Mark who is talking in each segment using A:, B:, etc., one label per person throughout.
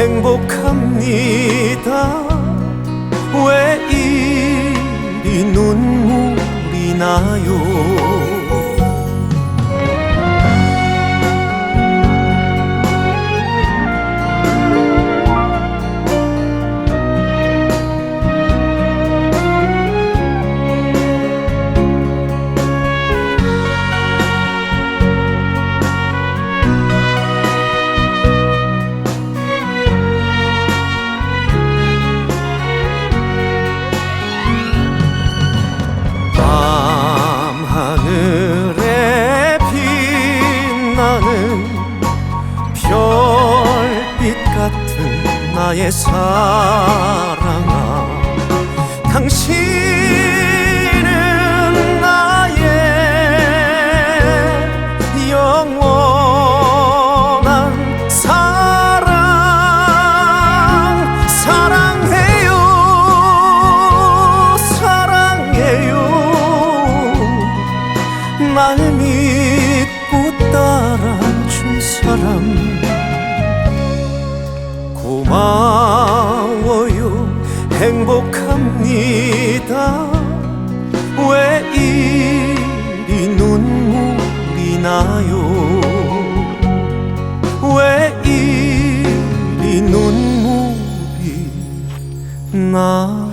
A: 행복합니다. 왜 이리 눈물이 나요 나의 사랑아 당신 행복합니다. 왜 이리 눈물이 나요? 왜 이리 눈물이 나요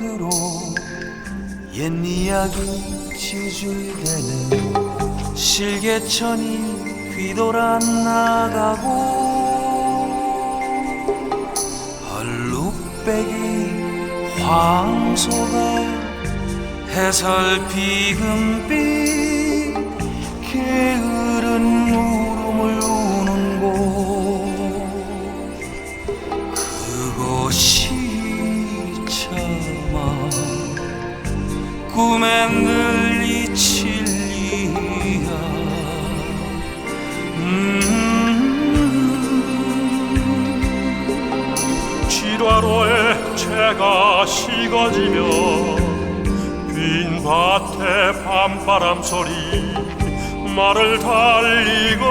B: 끝으로 옛 이야기 지줄대네. 실개천이 휘돌아 나가고 얼룩배기 황소가 해설 비금빛 게으 꿈에 늘 잊힐 이야 음, 지화로에 채가 식어지면 빈 밭에 밤바람 소리 말을 달리고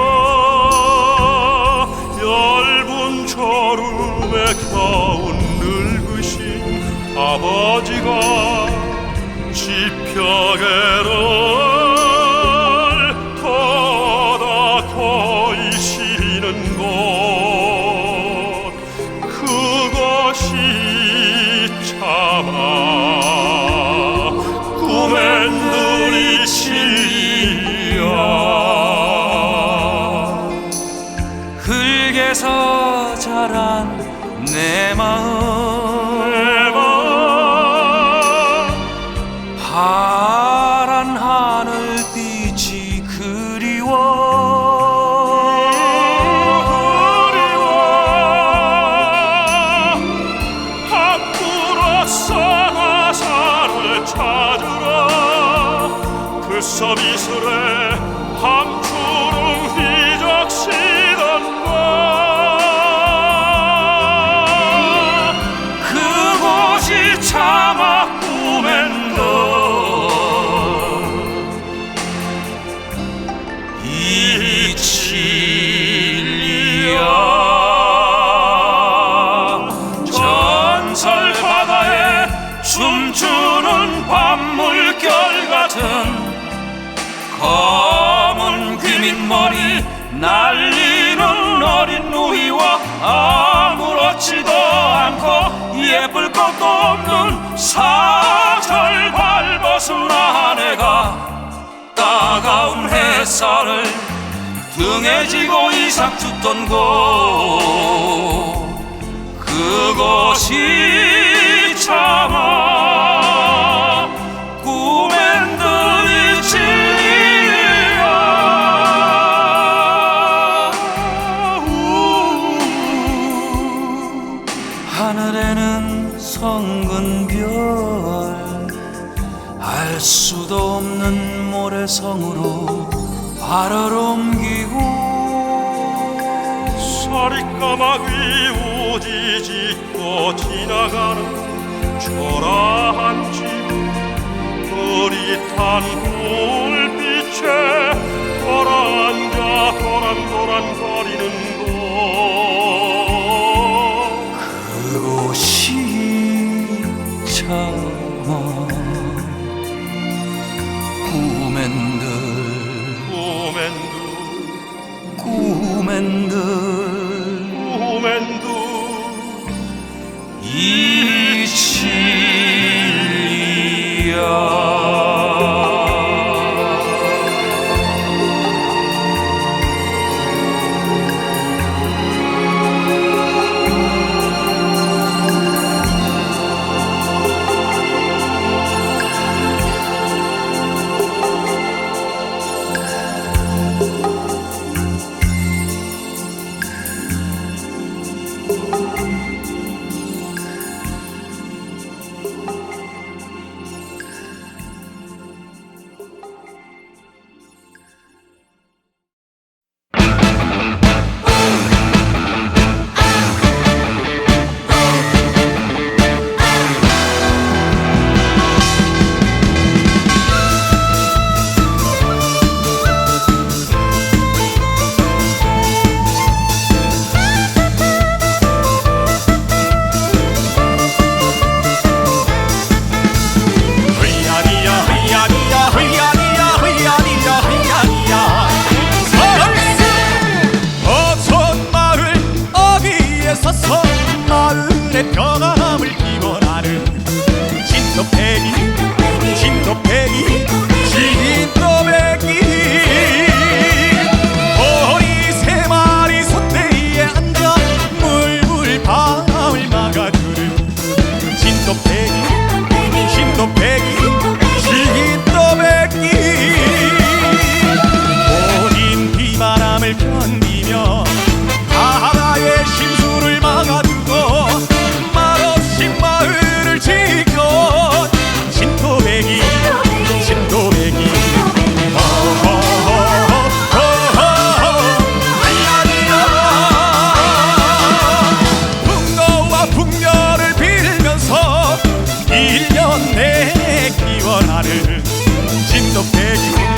B: 열분 초름에 겨운 늙으신 아버지가 지 없는 사절
C: 밟아선
B: 아내가 따가운 햇살을 등에 지고 이삭 죽던 곳
C: 그것이 성으로 발을 옮기고 사리까마귀 오지 짓고 지나가는 초라한 집 흐릿한 불빛에 고통을 견디며 바다의 심수를 막아두고 말없이 마을을 짓고 진도배기 진도배기. 분노와 분열을
B: 빌면서 1년 내 기원하는 진도배기.